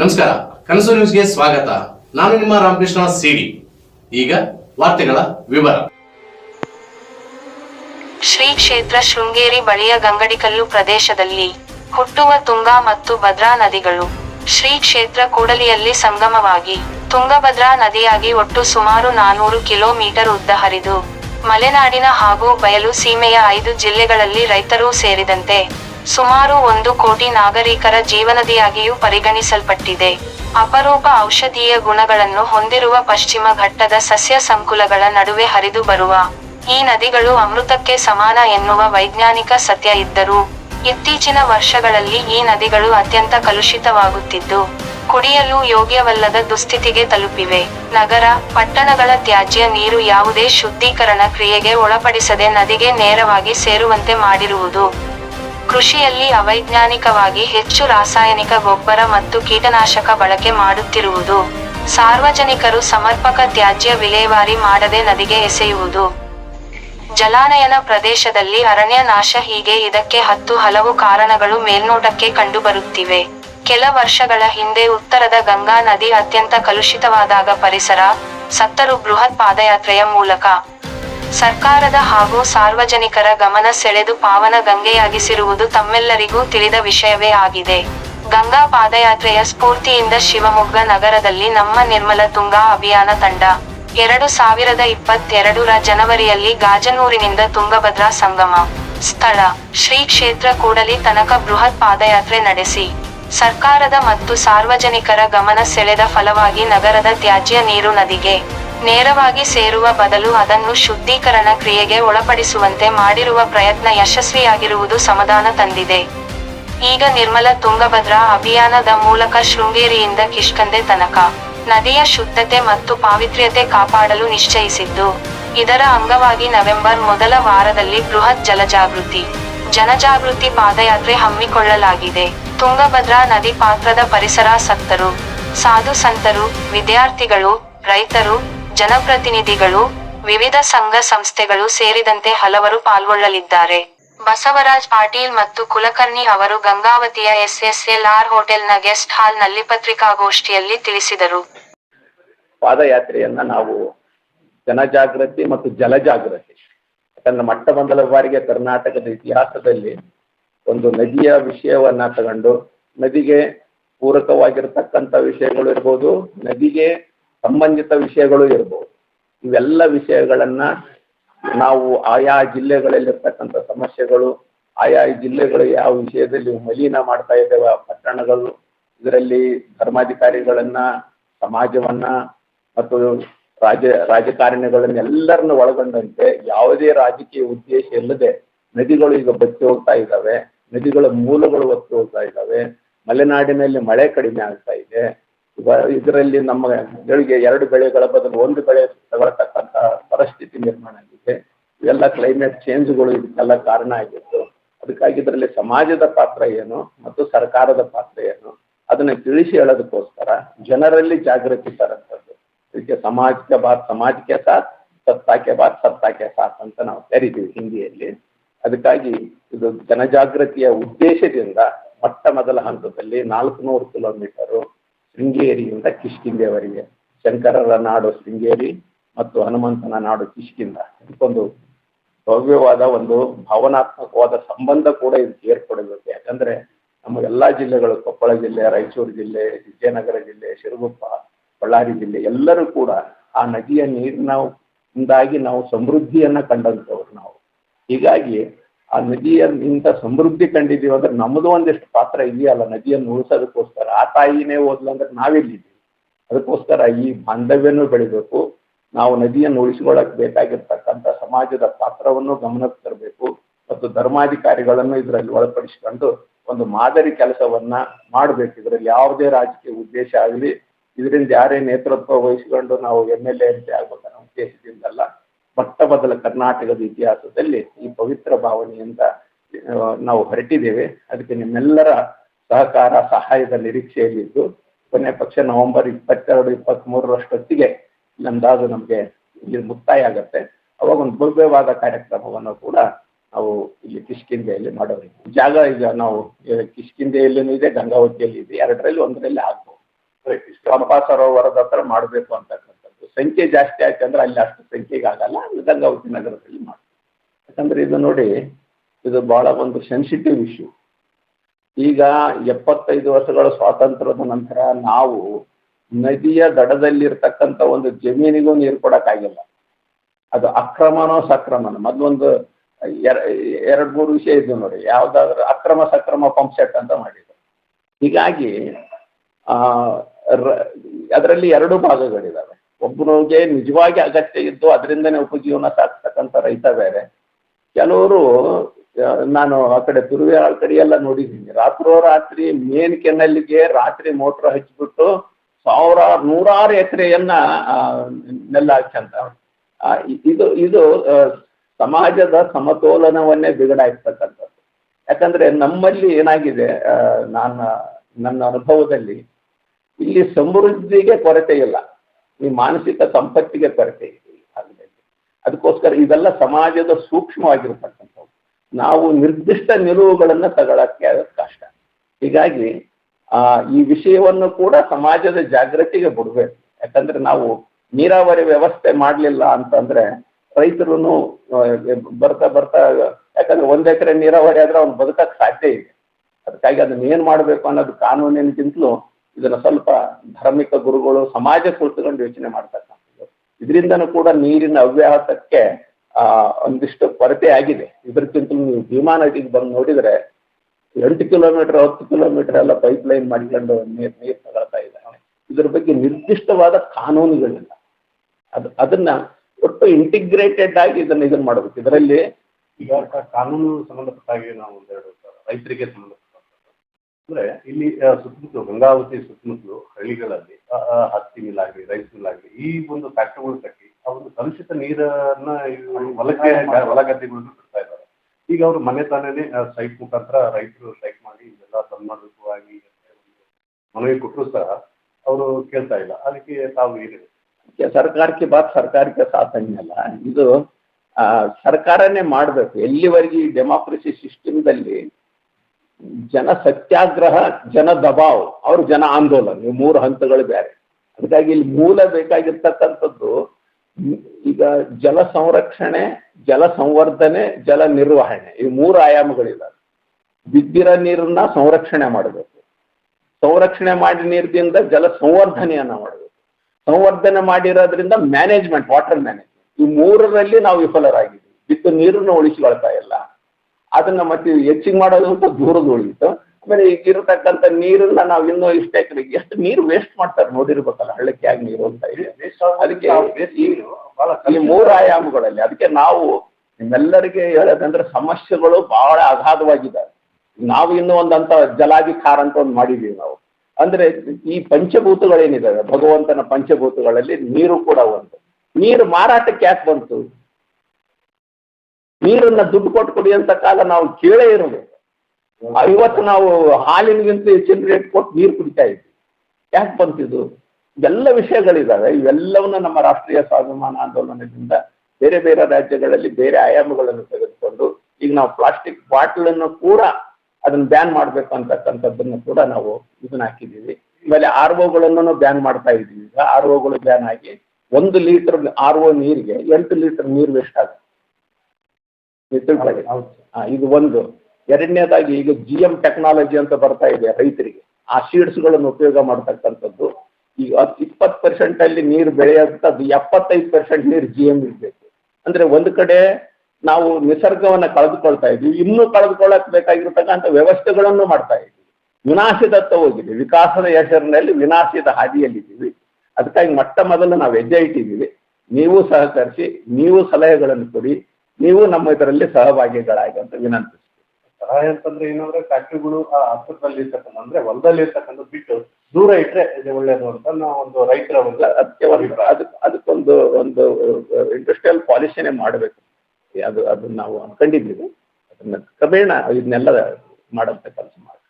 ನಮಸ್ಕಾರ, ಕನಸು ನ್ಯೂಸ್ಗೆ ಸ್ವಾಗತ. ನಾನು ನಿಮ್ಮ ರಾಮಕೃಷ್ಣ ಸಿಡಿ. ಈಗ ವಾರ್ತೆಗಳ ವಿವರ. ಶ್ರೀ ಕ್ಷೇತ್ರ ಶೃಂಗೇರಿ ಬಳಿಯ ಗಂಗಡಿಕಲ್ಲು ಪ್ರದೇಶದಲ್ಲಿ ಹುಟ್ಟುವ ತುಂಗಾ ಮತ್ತು ಭದ್ರಾ ನದಿಗಳು ಶ್ರೀ ಕ್ಷೇತ್ರ ಕೂಡಲಿಯಲ್ಲಿ ಸಂಗಮವಾಗಿ ತುಂಗಭದ್ರಾ ನದಿಯಾಗಿ ಒಟ್ಟು ಸುಮಾರು ನಾನೂರು ಕಿಲೋಮೀಟರ್ ಉದ್ದ ಹರಿದು ಮಲೆನಾಡಿನ ಹಾಗೂ ಬಯಲು ಸೀಮೆಯ ಐದು ಜಿಲ್ಲೆಗಳಲ್ಲಿ ರೈತರೂ ಸೇರಿದಂತೆ ಸುಮಾರು ಒಂದು ಕೋಟಿ ನಾಗರಿಕರ ಜೀವನದಿಯಾಗಿಯೂ ಪರಿಗಣಿಸಲ್ಪಟ್ಟಿದೆ. ಅಪರೂಪ ಔಷಧೀಯ ಗುಣಗಳನ್ನು ಹೊಂದಿರುವ ಪಶ್ಚಿಮ ಘಟ್ಟದ ಸಸ್ಯ ಸಂಕುಲಗಳ ನಡುವೆ ಹರಿದು ಬರುವ ಈ ನದಿಗಳು ಅಮೃತಕ್ಕೆ ಸಮಾನ ಎನ್ನುವ ವೈಜ್ಞಾನಿಕ ಸತ್ಯ ಇದ್ದರೂ, ಇತ್ತೀಚಿನ ವರ್ಷಗಳಲ್ಲಿ ಈ ನದಿಗಳು ಅತ್ಯಂತ ಕಲುಷಿತವಾಗುತ್ತಿದ್ದು, ಕುಡಿಯಲು ಯೋಗ್ಯವಲ್ಲದ ದುಸ್ಥಿತಿಗೆ ತಲುಪಿವೆ. ನಗರ, ಪಟ್ಟಣಗಳ ತ್ಯಾಜ್ಯ ನೀರು ಯಾವುದೇ ಶುದ್ಧೀಕರಣ ಕ್ರಿಯೆಗೆ ಒಳಪಡಿಸದೆ ನದಿಗೆ ನೇರವಾಗಿ ಸೇರುವಂತೆ ಮಾಡಿರುವುದು ಕೃಷಿಯಲ್ಲಿ ಅವೈಜ್ಞಾನಿಕವಾಗಿ ಹೆಚ್ಚು ರಾಸಾಯನಿಕ ಗೊಬ್ಬರ ಮತ್ತು ಕೀಟನಾಶಕ ಬಳಕೆ ಮಾಡುತ್ತಿರುವುದು. ಸಾರ್ವಜನಿಕರು ಸಮರ್ಪಕ ತ್ಯಾಜ್ಯ ವಿಲೇವಾರಿ ಮಾಡದೆ ನದಿಗೆ ಎಸೆಯುವುದು. ಜಲಾನಯನ ಪ್ರದೇಶದಲ್ಲಿ ಅರಣ್ಯ ನಾಶ ಹೀಗೆ ಇದಕ್ಕೆ ಹತ್ತು ಹಲವು ಕಾರಣಗಳು ಮೇಲ್ನೋಟಕ್ಕೆ ಕಂಡುಬರುತ್ತಿವೆ. ಕೆಲ ವರ್ಷಗಳ ಹಿಂದೆ ಉತ್ತರದ ಗಂಗಾ ನದಿ ಅತ್ಯಂತ ಕಲುಷಿತವಾದಾಗ ಪರಿಸರ ಸತ್ತರು ಬೃಹತ್ ಪಾದಯಾತ್ರೆಯ ಮೂಲಕ ಸರ್ಕಾರದ ಹಾಗೂ ಸಾರ್ವಜನಿಕರ ಗಮನ ಸೆಳೆದು ಪಾವನ ಗಂಗೆಯಾಗಿಸಿರುವುದು ತಮ್ಮೆಲ್ಲರಿಗೂ ತಿಳಿದ ವಿಷಯವೇ ಆಗಿದೆ. ಗಂಗಾ ಪಾದಯಾತ್ರೆಯ ಸ್ಫೂರ್ತಿಯಿಂದ ಶಿವಮೊಗ್ಗ ನಗರದಲ್ಲಿ ನಮ್ಮ ನಿರ್ಮಲ ತುಂಗಾ ಅಭಿಯಾನ ತಂಡ. ಎರಡು ಸಾವಿರದ ಇಪ್ಪತ್ತೆರಡರ ಜನವರಿಯಲ್ಲಿ ಗಾಜನೂರಿನಿಂದ ತುಂಗಭದ್ರಾ ಸಂಗಮ. ಸ್ಥಳ. ಶ್ರೀ ಕ್ಷೇತ್ರ ಕೂಡಲಿ ತನಕ ಬೃಹತ್ ಪಾದಯಾತ್ರೆ ನಡೆಸಿ. ಸರ್ಕಾರದ ಮತ್ತು ಸಾರ್ವಜನಿಕರ ಗಮನ ಸೆಳೆದ ಫಲವಾಗಿ ನಗರದ ತ್ಯಾಜ್ಯ ನೀರು ನದಿಗೆ. ನೇರವಾಗಿ ಸೇರುವ ಬದಲು ಅದನ್ನು ಶುದ್ಧೀಕರಣ ಕ್ರಿಯೆಗೆ ಒಳಪಡಿಸುವಂತೆ ಮಾಡಿರುವ ಪ್ರಯತ್ನ ಯಶಸ್ವಿಯಾಗಿರುವುದು ಸಮಾಧಾನ ತಂದಿದೆ. ಈಗ ನಿರ್ಮಲ ತುಂಗಭದ್ರಾ ಅಭಿಯಾನದ ಮೂಲಕ ಶೃಂಗೇರಿಯಿಂದ ಕಿಷ್ಕಂದೆ ತನಕ ನದಿಯ ಶುದ್ಧತೆ ಮತ್ತು ಪಾವಿತ್ರ್ಯತೆ ಕಾಪಾಡಲು ನಿಶ್ಚಯಿಸಿದ್ದು, ಇದರ ಅಂಗವಾಗಿ ನವೆಂಬರ್ ಮೊದಲ ವಾರದಲ್ಲಿ ಬೃಹತ್ ಜಲಜಾಗೃತಿ, ಜನಜಾಗೃತಿ ಪಾದಯಾತ್ರೆ ಹಮ್ಮಿಕೊಳ್ಳಲಾಗಿದೆ. ತುಂಗಭದ್ರಾ ನದಿ ಪಾತ್ರದ ಪರಿಸರಾಸಕ್ತರು, ಸಾಧು ಸಂತರು, ವಿದ್ಯಾರ್ಥಿಗಳು, ರೈತರು ಜನಪ್ರತಿನಿಧಿಗಳು, ವಿವಿಧ ಸಂಘ ಸಂಸ್ಥೆಗಳು ಸೇರಿದಂತೆ ಹಲವರು ಪಾಲ್ಗೊಳ್ಳಲಿದ್ದಾರೆ. ಬಸವರಾಜ್ ಪಾಟೀಲ್ ಮತ್ತು ಕುಲಕರ್ಣಿ ಅವರು ಗಂಗಾವತಿಯ ಎಸ್ಎಸ್ಎಲ್ಆರ್ ಹೋಟೆಲ್ನ ಗೆಸ್ಟ್ ಹಾಲ್ನಲ್ಲಿ ಪತ್ರಿಕಾಗೋಷ್ಠಿಯಲ್ಲಿ ತಿಳಿಸಿದರು. ಪಾದಯಾತ್ರೆಯನ್ನ ನಾವು ಜನಜಾಗೃತಿ ಮತ್ತು ಜಲಜಾಗೃತಿ, ಯಾಕಂದ್ರೆ ಮೊಟ್ಟ ಮೊದಲ ಬಾರಿಗೆ ಕರ್ನಾಟಕದ ಇತಿಹಾಸದಲ್ಲಿ ಒಂದು ನದಿಯ ವಿಷಯವನ್ನ ತಗೊಂಡು, ನದಿಗೆ ಪೂರಕವಾಗಿರ್ತಕ್ಕಂಥ ವಿಷಯಗಳು ಇರ್ಬೋದು, ನದಿಗೆ ಸಂಬಂಧಿತ ವಿಷಯಗಳು ಇರ್ಬೋದು. ಇವೆಲ್ಲ ವಿಷಯಗಳನ್ನ ನಾವು ಆಯಾ ಜಿಲ್ಲೆಗಳಲ್ಲಿರ್ತಕ್ಕಂಥ ಸಮಸ್ಯೆಗಳು, ಆಯಾ ಜಿಲ್ಲೆಗಳು ಯಾವ ವಿಷಯದಲ್ಲಿ ಮಲಿನ ಮಾಡ್ತಾ ಇದ್ದೇವೆ ಪಟ್ಟಣಗಳು, ಇದರಲ್ಲಿ ಧರ್ಮಾಧಿಕಾರಿಗಳನ್ನ, ಸಮಾಜವನ್ನ ಮತ್ತು ರಾಜ, ರಾಜಕಾರಣಿಗಳನ್ನ ಎಲ್ಲರನ್ನು ಒಳಗೊಂಡಂತೆ ಯಾವುದೇ ರಾಜಕೀಯ ಉದ್ದೇಶ ಇಲ್ಲದೆ ನದಿಗಳು ಈಗ ಬತ್ತಿ ಹೋಗ್ತಾ ಇದ್ದಾವೆ, ನದಿಗಳ ಮೂಲಗಳು ಒತ್ತಿ ಹೋಗ್ತಾ ಇದ್ದಾವೆ, ಮಲೆನಾಡಿನಲ್ಲಿ ಮಳೆ ಕಡಿಮೆ ಆಗ್ತಾ ಇದರಲ್ಲಿ ನಮ್ಮ ಗಳಿಗೆ ಎರಡು ಬೆಳೆಗಳ ಬದಲು ಒಂದು ಬೆಳೆ ತಗೊಳ್ತಕ್ಕಂತ ಪರಿಸ್ಥಿತಿ ನಿರ್ಮಾಣ ಆಗಿದೆ. ಇವೆಲ್ಲ ಕ್ಲೈಮೇಟ್ ಚೇಂಜ್ಗಳು ಇದಕ್ಕೆಲ್ಲ ಕಾರಣ ಆಗಿತ್ತು. ಅದಕ್ಕಾಗಿ ಇದರಲ್ಲಿ ಸಮಾಜದ ಪಾತ್ರ ಏನು ಮತ್ತು ಸರ್ಕಾರದ ಪಾತ್ರ ಏನು ಅದನ್ನ ತಿಳಿಸಿ ಹೇಳೋದಕ್ಕೋಸ್ಕರ ಜನರಲ್ಲಿ ಜಾಗೃತಿ ತರಂಥದ್ದು. ಇದಕ್ಕೆ ಸಮಾಜಕ್ಕೆ ಬಾತ್ ಸಮಾಜಕ್ಕೆ ಸಾಥ್, ಸತ್ತಾಕೆ ಬಾತ್ ಸತ್ತಾಕೆ ಸಾಥ್ ಅಂತ ನಾವು ಕರಿತೀವಿ ಹಿಂದಿಯಲ್ಲಿ. ಅದಕ್ಕಾಗಿ ಇದು ಜನಜಾಗೃತಿಯ ಉದ್ದೇಶದಿಂದ ಮೊಟ್ಟ ಮೊದಲ ಹಂತದಲ್ಲಿ ನಾಲ್ಕುನೂರು ಕಿಲೋಮೀಟರು ಶೃಂಗೇರಿಯಿಂದ ಕಿಷ್ಕಿಂದೆವರೆಗೆ ಶಂಕರರ ನಾಡು ಶೃಂಗೇರಿ ಮತ್ತು ಹನುಮಂತನ ನಾಡು ಕಿಷ್ಕಿಂದ ಇದಕ್ಕೊಂದು ಭವ್ಯವಾದ ಒಂದು ಭಾವನಾತ್ಮಕವಾದ ಸಂಬಂಧ ಕೂಡ ಇದಕ್ಕೆ ಏರ್ಪಡಬೇಕು. ಯಾಕಂದ್ರೆ ನಮ್ಮ ಎಲ್ಲಾ ಜಿಲ್ಲೆಗಳು, ಕೊಪ್ಪಳ ಜಿಲ್ಲೆ, ರಾಯಚೂರು ಜಿಲ್ಲೆ, ವಿಜಯನಗರ ಜಿಲ್ಲೆ, ಶಿರಗುಪ್ಪ, ಬಳ್ಳಾರಿ ಜಿಲ್ಲೆ, ಎಲ್ಲರೂ ಕೂಡ ಆ ನದಿಯ ನೀರಿನ, ಇಂದಾಗಿ ನಾವು ಸಮೃದ್ಧಿಯನ್ನ ಕಂಡಂತವ್ರು ನಾವು. ಹೀಗಾಗಿ ಆ ನದಿಯ ಇಂಥ ಸಮೃದ್ಧಿ ಕಂಡಿದೀವಿ ಅಂದ್ರೆ ನಮ್ಮದು ಒಂದಿಷ್ಟು ಪಾತ್ರ ಇದೆಯಲ್ಲ, ನದಿಯನ್ನು ಉಳಿಸೋದಕ್ಕೋಸ್ಕರ. ಆ ತಾಯಿನೇ ಹೋದ್ಲಂದ್ರೆ ನಾವಿಲ್ಲಿದ್ದೀವಿ. ಅದಕ್ಕೋಸ್ಕರ ಈ ಬಾಂಧವ್ಯನೂ ಬೆಳಿಬೇಕು. ನಾವು ನದಿಯನ್ನು ಉಳಿಸಿಕೊಳ್ಳಕ್ ಬೇಕಾಗಿರ್ತಕ್ಕಂಥ ಸಮಾಜದ ಪಾತ್ರವನ್ನು ಗಮನಕ್ಕೆ ತರಬೇಕು ಮತ್ತು ಧರ್ಮಾಧಿಕಾರಿಗಳನ್ನು ಇದರಲ್ಲಿ ಒಳಪಡಿಸಿಕೊಂಡು ಒಂದು ಮಾದರಿ ಕೆಲಸವನ್ನ ಮಾಡಬೇಕು. ಇದರಲ್ಲಿ ಯಾವುದೇ ರಾಜಕೀಯ ಉದ್ದೇಶ ಆಗಲಿ, ಇದರಿಂದ ಯಾರೇ ನೇತೃತ್ವ ವಹಿಸಿಕೊಂಡು ನಾವು ಎಂ ಎಲ್ ಎ ಅಂತ ಉದ್ದೇಶದಿಂದಲ್ಲ ಮೊಟ್ಟ ಮೊದಲ ಕರ್ನಾಟಕದ ಇತಿಹಾಸದಲ್ಲಿ ಈ ಪವಿತ್ರ ಭಾವನೆಯಿಂದ ನಾವು ಹೊರಟಿದ್ದೇವೆ. ಅದಕ್ಕೆ ನಿಮ್ಮೆಲ್ಲರ ಸಹಕಾರ, ಸಹಾಯದ ನಿರೀಕ್ಷೆಯಲ್ಲಿದ್ದು ಕೊನೆ ಪಕ್ಷ ನವೆಂಬರ್ ಇಪ್ಪತ್ತೆರಡು ಇಪ್ಪತ್ತ್ ಮೂರರಷ್ಟೊತ್ತಿಗೆ ನಮ್ದಾದ್ರು ನಮಗೆ ಇಲ್ಲಿ ಮುಕ್ತಾಯ ಆಗತ್ತೆ. ಅವಾಗ ಒಂದು ಭವ್ಯವಾದ ಕಾರ್ಯಕ್ರಮವನ್ನು ಕೂಡ ನಾವು ಇಲ್ಲಿ ಕಿಷ್ಕಿಂದೆಯಲ್ಲಿ ಮಾಡೋರಿಗೆ ಜಾಗ ಈಗ ನಾವು ಕಿಷ್ಕಿಂದೆಯಲ್ಲೂ ಇದೆ, ಗಂಗಾವತಿಯಲ್ಲಿ ಇದೆ, ಎರಡರಲ್ಲಿ ಒಂದರಲ್ಲಿ ಆಗ್ಬೋದು. ಪಂಪಾ ಸರೋವರದ ಹತ್ರ ಮಾಡಬೇಕು ಅಂತಕ್ಕಂಥದ್ದು ಸಂಖ್ಯೆ ಜಾಸ್ತಿ ಆಯ್ತು ಅಂದ್ರೆ ಅಲ್ಲಿ ಅಷ್ಟು ಸಂಖ್ಯೆಗೆ ಆಗಲ್ಲ ಗಂಗಾವತಿ ನಗರದಲ್ಲಿ ಮಾಡ್ತೀವಿ ಯಾಕಂದ್ರೆ ಇದು ನೋಡಿ, ಇದು ಬಹಳ ಒಂದು ಸೆನ್ಸಿಟಿವ್ ಇಶ್ಯೂ ಈಗ ಎಪ್ಪತ್ತೈದು ವರ್ಷಗಳ ಸ್ವಾತಂತ್ರ್ಯದ ನಂತರ ನಾವು ನದಿಯ ದಡದಲ್ಲಿರ್ತಕ್ಕಂಥ ಒಂದು ಜಮೀನಿಗೂ ನೀರು ಕೊಡಕ್ಕಾಗಿಲ್ಲ. ಅದು ಅಕ್ರಮನೋ ಸಕ್ರಮನೋ, ಮೊದ್ಲೊಂದು ಎರ- ಎರಡ್ ಮೂರು ವಿಷಯ ಇದ್ದು ನೋಡಿ, ಯಾವ್ದಾದ್ರು ಅಕ್ರಮ ಸಕ್ರಮ ಪಂಪ್ ಸೆಟ್ ಅಂತ ಮಾಡಿದ್ರು. ಹೀಗಾಗಿ, ಆ ಅದರಲ್ಲಿ ಎರಡು ಭಾಗಗಳಿದಾವೆ. ಒಬ್ಬನಿಗೆ ನಿಜವಾಗಿ ಅಗತ್ಯ ಇದ್ದು ಅದರಿಂದನೇ ಉಪಜೀವನ ಸಾಕ್ತಕ್ಕಂಥ ರೈತ ಬೇರೆ. ಕೆಲವರು ನಾನು ಆ ಕಡೆ ತುರುವೇಳ ಕಡೆ ಎಲ್ಲ ನೋಡಿದ್ದೀನಿ. ರಾತ್ರೋ ರಾತ್ರಿ ಮೇನ್ ಕೆನಲ್ಗೆ ರಾತ್ರಿ ಮೋಟ್ರ್ ಹಚ್ಚಿಬಿಟ್ಟು ಸಾವಿರಾರು ನೂರಾರು ಎಕರೆಯನ್ನ ಆ, ನೆಲ್ಲ ಹಾಕ್ಯಂತ. ಆ, ಇದು ಇದು ಸಮಾಜದ ಸಮತೋಲನವನ್ನೇ ಬಿಗಡಾಯಿಸ್ತಕ್ಕಂಥದ್ದು. ಯಾಕಂದ್ರೆ ನಮ್ಮಲ್ಲಿ ಏನಾಗಿದೆ ಆ, ನಾನು ನನ್ನ ಅನುಭವದಲ್ಲಿ ಇಲ್ಲಿ ಸಮೃದ್ಧಿಗೆ ಕೊರತೆ ಇಲ್ಲ ಈ ಮಾನಸಿಕ ಸಂಪತ್ತಿಗೆ ಕೊರತೆ ಇದೆ ಅದಕ್ಕೋಸ್ಕರ ಇದೆಲ್ಲ ಸಮಾಜದ ಸೂಕ್ಷ್ಮವಾಗಿರತಕ್ಕಂಥವು. ನಾವು ನಿರ್ದಿಷ್ಟ ನಿಲುವುಗಳನ್ನು ತಗೊಳಕ್ಕೆ ಕಷ್ಟ. ಹೀಗಾಗಿ, ಆ, ಈ ವಿಷಯವನ್ನು ಕೂಡ ಸಮಾಜದ ಜಾಗೃತಿಗೆ ಬಿಡ್ಬೇಕು. ಯಾಕಂದ್ರೆ ನಾವು ನೀರಾವರಿ ವ್ಯವಸ್ಥೆ ಮಾಡಲಿಲ್ಲ ಅಂತಂದ್ರೆ ರೈತರು ಬರ್ತಾ ಬರ್ತಾ, ಯಾಕಂದ್ರೆ ಒಂದ್ ಎಕರೆ ನೀರಾವರಿ ಆದ್ರೆ ಅವ್ನು ಬದುಕಕ್ ಸಾಧ್ಯ ಇದೆ ಅದಕ್ಕಾಗಿ ಅದನ್ನ ಏನ್ ಮಾಡ್ಬೇಕು ಅನ್ನೋದು ಕಾನೂನಿನಕ್ಕಿಂತಲೂ ಇದನ್ನ ಸ್ವಲ್ಪ ಧಾರ್ಮಿಕ ಗುರುಗಳು ಸಮಾಜ ಕುಳಿತುಕೊಂಡು ಯೋಚನೆ ಮಾಡ್ತಕ್ಕಂಥದ್ದು. ಇದರಿಂದನೂ ಕೂಡ ನೀರಿನ ಅವ್ಯಾಹತಕ್ಕೆ, ಆ, ಒಂದಿಷ್ಟು ಕೊರತೆ ಆಗಿದೆ. ಇದಕ್ಕಿಂತಲೂ ನೀವು ಭೀಮಾ ನದಿಗೆ ಬಂದು ನೋಡಿದ್ರೆ ಎಂಟು ಕಿಲೋಮೀಟರ್, ಹತ್ತು ಕಿಲೋಮೀಟರ್ ಎಲ್ಲ ಪೈಪ್ ಲೈನ್ ಮಾಡಿಕೊಂಡು ನೀರ್, ನೀರು ತಗೊಳ್ತಾ ಇದ್ದಾರೆ. ಇದ್ರ ಬಗ್ಗೆ ನಿರ್ದಿಷ್ಟವಾದ ಕಾನೂನುಗಳಿಲ್ಲ. ಅದ್, ಅದನ್ನ ಒಟ್ಟು ಇಂಟಿಗ್ರೇಟೆಡ್ ಆಗಿ ಇದನ್ನ ಇದನ್ನ ಮಾಡ್ಬೇಕು. ಇದರಲ್ಲಿ ಈಗ ಕಾನೂನು ಸಂಬಂಧಪಟ್ಟಾಗಿ ನಾವು ಒಂದೆರಡು ರೈತರಿಗೆ ಸಂಬಂಧಪಟ್ಟಂತ ಅಂದ್ರೆ ಇಲ್ಲಿ ಸುತ್ತಮುತ್ತಲು ಗಂಗಾವತಿ ಸುತ್ತಮುತ್ತಲು ಹಳ್ಳಿಗಳಲ್ಲಿ ಹತ್ತಿ ಮಿಲ್ ಆಗಲಿ ರೈಸ್ ಮಿಲ್ ಆಗಲಿ ಈ ಒಂದು ಫ್ಯಾಕ್ಟ್ರಿಗಳು ಕಟ್ಟಿ, ಆ ಕಲುಷಿತ ನೀರನ್ನ ಹೊಲಕ್ಕೆ ಹೊಲ ಗದ್ದೆಗಳನ್ನು ಬಿಡ್ತಾ ಇದ್ದಾರೆ. ಈಗ ಅವರು ಮನೆ ತಾನೇ ಸೈಟ್ ಮುಖಾಂತರ ರೈತರು ಸ್ಟ್ರೈಕ್ ಮಾಡಿ, ಇದೆಲ್ಲ ಬಂದ್ ಮನವಿ ಕೊಟ್ಟರು ಸಹ ಅವರು ಕೇಳ್ತಾ ಇಲ್ಲ. ಅದಕ್ಕೆ ತಾವು ಏನು ಹೇಳ್ತೀರಿ? ಕೆ- ಸರ್ಕಾರಕ್ಕೆ ಬಾತ್ ಸರ್ಕಾರಕ್ಕೆ ಸಾಧನೆಯಲ್ಲ ಇದು ಸರ್ಕಾರನೇ ಮಾಡಬೇಕು. ಎಲ್ಲಿವರೆಗೆ ಈ ಡೆಮಾಕ್ರಸಿ ಸಿಸ್ಟಮ್ದಲ್ಲಿ ಜನ ಸತ್ಯಾಗ್ರಹ, ಜನ ದಬಾವ್, ಅವ್ರು ಜನ ಆಂದೋಲನ ಈ ಮೂರು ಹಂತಗಳು ಬೇರೆ. ಅದಕ್ಕಾಗಿ ಇಲ್ಲಿ ಮೂಲ ಬೇಕಾಗಿರ್ತಕ್ಕಂಥದ್ದು ಈಗ ಜಲ ಸಂರಕ್ಷಣೆ, ಜಲ ಸಂವರ್ಧನೆ, ಜಲ ನಿರ್ವಹಣೆ, ಈ ಮೂರು ಆಯಾಮಗಳಿಲ್ಲ ಬಿದ್ದಿರ ನೀರನ್ನ ಸಂರಕ್ಷಣೆ ಮಾಡಬೇಕು. ಸಂರಕ್ಷಣೆ ಮಾಡಿ ನೀರಿನಿಂದ ಜಲ ಸಂವರ್ಧನೆಯನ್ನ ಮಾಡಬೇಕು. ಸಂವರ್ಧನೆ ಮಾಡಿರೋದ್ರಿಂದ ಮ್ಯಾನೇಜ್ಮೆಂಟ್ ವಾಟರ್ ಮ್ಯಾನೇಜ್ಮೆಂಟ್ ಈ ಮೂರರಲ್ಲಿ ನಾವು ವಿಫಲರಾಗಿದ್ದೀವಿ. ಬಿದ್ದು ನೀರನ್ನು ಉಳಿಸಿಕೊಳ್ತಾ ಇಲ್ಲ. ಅದನ್ನ ಮತ್ತೆ ಹೆಚ್ಚಿಗೆ ಮಾಡೋದು ಅಂತ ದೂರದ ಉಳಿಯಿತು ಆಮೇಲೆ ಈಗ ಇರತಕ್ಕಂಥ ನೀರನ್ನ ನಾವು ಇನ್ನೂ ಇಷ್ಟ ಎಕರೆಗೆ ಎಷ್ಟು ನೀರು ವೇಸ್ಟ್ ಮಾಡ್ತಾರೆ ನೋಡಿರ್ಬೇಕಲ್ಲ ಹಳ್ಳಕ್ಕೆ ಯಾಕೆ ನೀರು ಅಂತ ಹೇಳಿ. ಅದಕ್ಕೆ ಈ ಮೂರು ಆಯಾಮಗಳಲ್ಲಿ ಅದಕ್ಕೆ ನಾವು ನಿಮ್ಮೆಲ್ಲರಿಗೆ ಹೇಳೋದಂದ್ರೆ ಸಮಸ್ಯೆಗಳು ಬಹಳ ಅಗಾಧವಾಗಿದ್ದಾವೆ. ನಾವು ಇನ್ನೂ ಒಂದಂತ ಜಲಾಧಿಕಾರ ಅಂತ ಒಂದು ಮಾಡಿದೀವಿ ನಾವು. ಅಂದ್ರೆ ಈ ಪಂಚಭೂತಗಳೇನಿದಾವೆ ಭಗವಂತನ ಪಂಚಭೂತಗಳಲ್ಲಿ ನೀರು ಕೂಡ ಒಂದು. ನೀರು ಮಾರಾಟಕ್ಕೆ ಯಾಕೆ ಬಂತು? ನೀರನ್ನ ದುಡ್ಡು ಕೊಟ್ಟು ಕುಡಿಯಂತ ಕಾಲ ನಾವು ಕೇಳೇ ಇರಬೇಕು ಇವತ್ತು ನಾವು ಹಾಲಿನಗಿಂತ ಹೆಚ್ಚಿನ ರೇಟ್ ಕೊಟ್ಟು ನೀರು ಕುಡಿತಾ ಇದ್ವಿ. ಯಾಕೆ ಬಂತಿದ್ದು ಎಲ್ಲ ವಿಷಯಗಳಿದ್ದಾವೆ ಇವೆಲ್ಲವನ್ನ ನಮ್ಮ ರಾಷ್ಟ್ರೀಯ ಸ್ವಾಭಿಮಾನ ಆಂದೋಲನದಿಂದ ಬೇರೆ ಬೇರೆ ರಾಜ್ಯಗಳಲ್ಲಿ ಬೇರೆ ಆಯಾಮಗಳನ್ನು ತೆಗೆದುಕೊಂಡು ಈಗ ನಾವು ಪ್ಲಾಸ್ಟಿಕ್ ಬಾಟಲ್ ಅನ್ನು ಕೂಡ ಅದನ್ನ ಬ್ಯಾನ್ ಮಾಡ್ಬೇಕು ಅಂತಕ್ಕಂಥದ್ದನ್ನು ಕೂಡ ನಾವು ಇದನ್ನ ಹಾಕಿದ್ದೀವಿ. ಆಮೇಲೆ ಆರ್ ಒಗಳನ್ನು ಬ್ಯಾನ್ ಮಾಡ್ತಾ ಇದೀವಿ ಈಗ ಆರ್ ಒಗಳು ಬ್ಯಾನ್ ಆಗಿ ಒಂದು ಲೀಟರ್ ಆರ್ ಒ ನೀರಿಗೆ ಎಂಟು ಲೀಟರ್ ನೀರು ವೇಸ್ಟ್ ಆಗುತ್ತೆ. ತಿಳ್ಕೊಳ್ಳಿ. ಇದು ಒಂದು. ಎರಡನೇದಾಗಿ ಈಗ ಜಿ ಎಂ ಟೆಕ್ನಾಲಜಿ ಅಂತ ಬರ್ತಾ ಇದೆ ರೈತರಿಗೆ. ಆ ಸೀಡ್ಸ್ಗಳನ್ನು ಉಪಯೋಗ ಮಾಡ್ತಕ್ಕಂಥದ್ದು. ಈಗ ಇಪ್ಪತ್ತು ಪರ್ಸೆಂಟ್ ಅಲ್ಲಿ ನೀರು ಬೆಳೆಯೋಂಥದ್ದು ಎಪ್ಪತ್ತೈದು ಪರ್ಸೆಂಟ್ ನೀರು ಜಿ ಎಂ ಇರಬೇಕು ಅಂದ್ರೆ ಒಂದು ಕಡೆ ನಾವು ನಿಸರ್ಗವನ್ನ ಕಳೆದುಕೊಳ್ತಾ ಇದ್ವಿ ಇನ್ನೂ ಕಳೆದುಕೊಳ್ಳಕ್ ಬೇಕಾಗಿರ್ತಕ್ಕಂಥ ವ್ಯವಸ್ಥೆಗಳನ್ನು ಮಾಡ್ತಾ ಇದ್ವಿ ವಿನಾಶದತ್ತ ಹೋಗಿದೆ. ವಿಕಾಸದ ಹೆಸರಿನಲ್ಲಿ ವಿನಾಶದ ಹಾದಿಯಲ್ಲಿದ್ದೀವಿ. ಅದಕ್ಕಾಗಿ ಮೊಟ್ಟ ಮೊದಲು ನಾವು ಹೆಜ್ಜೆ ಇಟ್ಟಿದ್ದೀವಿ ನೀವು ಸಹಕರಿಸಿ, ನೀವು ಸಲಹೆಗಳನ್ನು ಕೊಡಿ. ನೀವು ನಮ್ಮ ಇದರಲ್ಲಿ ಸಹಭಾಗಿಗಳಾಗಿ ಅಂತ ವಿನಂತಿಸ್ತೀವಿ. ಸಹಾಯ ಅಂತಂದ್ರೆ ಏನಂದ್ರೆ ಫ್ಯಾಕ್ಟ್ರಿಗಳು ಆ ಹತ್ತಿರದಲ್ಲಿ ಇರ್ತಕ್ಕಂಥ ಅಂದ್ರೆ ಹೊಲದಲ್ಲಿ ಇರ್ತಕ್ಕಂಥ ಬಿಟ್ಟು ದೂರ ಇಟ್ಟರೆ ಇದು ಒಳ್ಳೇದು ಅಂತ ನಾವು ಒಂದು ರೈತರ ಒಂದು ಅದಕ್ಕೆ ಒಂದು ಅದಕ್ಕೆ ಅದಕ್ಕೊಂದು ಒಂದು ಇಂಡಸ್ಟ್ರಿಯಲ್ ಪಾಲಿಸಿನೇ ಮಾಡಬೇಕು. ಅದು ಅದನ್ನ ನಾವು ಅನ್ಕೊಂಡಿದ್ದೀವಿ. ಅದನ್ನ ಕ್ರಮೇಣ ಇದನ್ನೆಲ್ಲ ಮಾಡಂತ ಕೆಲಸ ಮಾಡಿ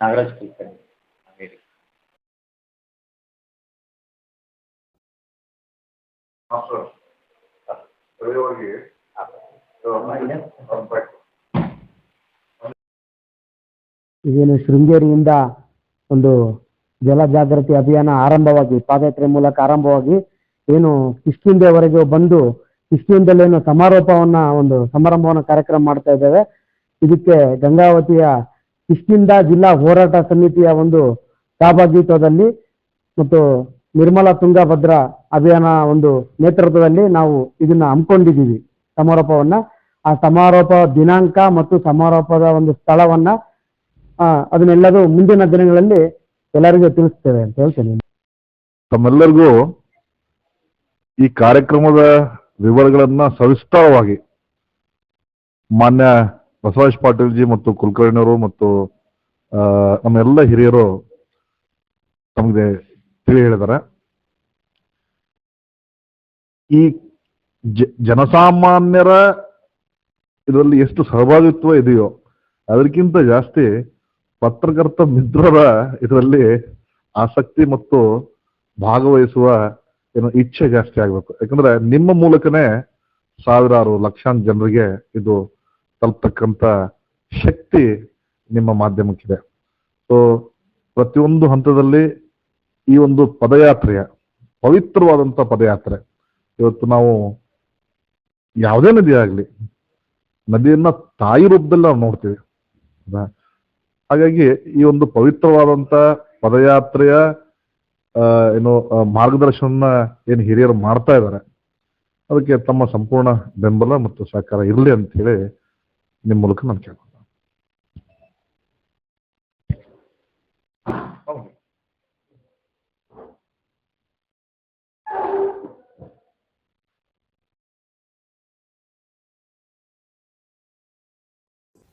ನಾಗರಾಜ್ ಕುಲಕರ್ಣಿ ಸರಿಯಾಗಿ ಇದೇನು ಶೃಂಗೇರಿಯಿಂದ ಒಂದು ಜಲ ಜಾಗೃತಿ ಅಭಿಯಾನ ಆರಂಭವಾಗಿ ಪಾದಯಾತ್ರೆ ಮೂಲಕ ಆರಂಭವಾಗಿ ಏನು ಕಿಷ್ಕಿಂದೆವರೆಗೆ ಬಂದು ಕಿಷ್ಕಿಂದಲ್ಲೇನು ಸಮಾರೋಪವನ್ನ ಒಂದು ಸಮಾರಂಭವನ್ನ ಕಾರ್ಯಕ್ರಮ ಮಾಡ್ತಾ ಇದ್ದೇವೆ. ಇದಕ್ಕೆ ಗಂಗಾವತಿಯ ಕಿಷ್ಕಿಂದ ಜಿಲ್ಲಾ ಹೋರಾಟ ಸಮಿತಿಯ ಒಂದು ಸಹಭಾಗಿತ್ವದಲ್ಲಿ ಮತ್ತು ನಿರ್ಮಲಾ ತುಂಗಭದ್ರ ಅಭಿಯಾನ ಒಂದು ನೇತೃತ್ವದಲ್ಲಿ ನಾವು ಇದನ್ನ ಹಮ್ಮಿಕೊಂಡಿದ್ದೀವಿ. ಸಮಾರೋಪವನ್ನ. ಆ ಸಮಾರೋಪ ದಿನಾಂಕ ಮತ್ತು ಸಮಾರೋಪದ ಒಂದು ಸ್ಥಳವನ್ನ ಅದನ್ನೆಲ್ಲರೂ ಮುಂದಿನ ದಿನಗಳಲ್ಲಿ ಎಲ್ಲರಿಗೂ ತಿಳಿಸ್ತೇವೆ ಅಂತ ಹೇಳ್ತೇನೆ. ತಮ್ಮೆಲ್ಲರಿಗೂ ಈ ಕಾರ್ಯಕ್ರಮದ ವಿವರಗಳನ್ನ ಸವಿಸ್ತಾರವಾಗಿ ಮಾನ್ಯ ಬಸವರಾಜ್ ಪಾಟೀಲ್ ಜಿ ಮತ್ತು ಕುಲಕರ್ಣಿಯವರು ಮತ್ತು ನಮ್ಮೆಲ್ಲ ಹಿರಿಯರು ತಮಗೆ ತಿಳಿ ಈ ಜನಸಾಮಾನ್ಯರ ಇದರಲ್ಲಿ ಎಷ್ಟು ಸಹಭಾಗಿತ್ವ ಇದೆಯೋ ಅದಕ್ಕಿಂತ ಜಾಸ್ತಿ ಪತ್ರಕರ್ತ ಮಿತ್ರರ ಇದರಲ್ಲಿ ಆಸಕ್ತಿ ಮತ್ತು ಭಾಗವಹಿಸುವ ಏನು ಇಚ್ಛೆ ಜಾಸ್ತಿ ಆಗಬೇಕು. ಯಾಕಂದ್ರೆ ನಿಮ್ಮ ಮೂಲಕನೇ ಸಾವಿರಾರು ಲಕ್ಷಾಂತರ ಜನರಿಗೆ ಇದು ತಲುಪ್ತಕ್ಕಂತ ಶಕ್ತಿ ನಿಮ್ಮ ಮಾಧ್ಯಮಕ್ಕಿದೆ. ಸೊ ಪ್ರತಿಯೊಂದು ಹಂತದಲ್ಲಿ ಈ ಒಂದು ಪದಯಾತ್ರೆಯ ಪವಿತ್ರವಾದಂತ ಪದಯಾತ್ರೆ. ಇವತ್ತು ನಾವು ಯಾವುದೇ ನದಿ ಆಗ್ಲಿ, ನದಿಯನ್ನ ತಾಯಿ ರೂಪದಲ್ಲಿ ನಾವು ನೋಡ್ತೀವಿ. ಹಾಗಾಗಿ ಈ ಒಂದು ಪವಿತ್ರವಾದಂತ ಪದಯಾತ್ರೆಯ ಏನು ಮಾರ್ಗದರ್ಶನ ಏನು ಹಿರಿಯರು ಮಾಡ್ತಾ ಇದ್ದಾರೆ ಅದಕ್ಕೆ ತಮ್ಮ ಸಂಪೂರ್ಣ ಬೆಂಬಲ ಮತ್ತು ಸಹಕಾರ ಇರಲಿ ಅಂತ ಹೇಳಿ ನಿಮ್ಮ ಮೂಲಕ ನಾನು ಕೇಳ್ಕೊಂಡೆ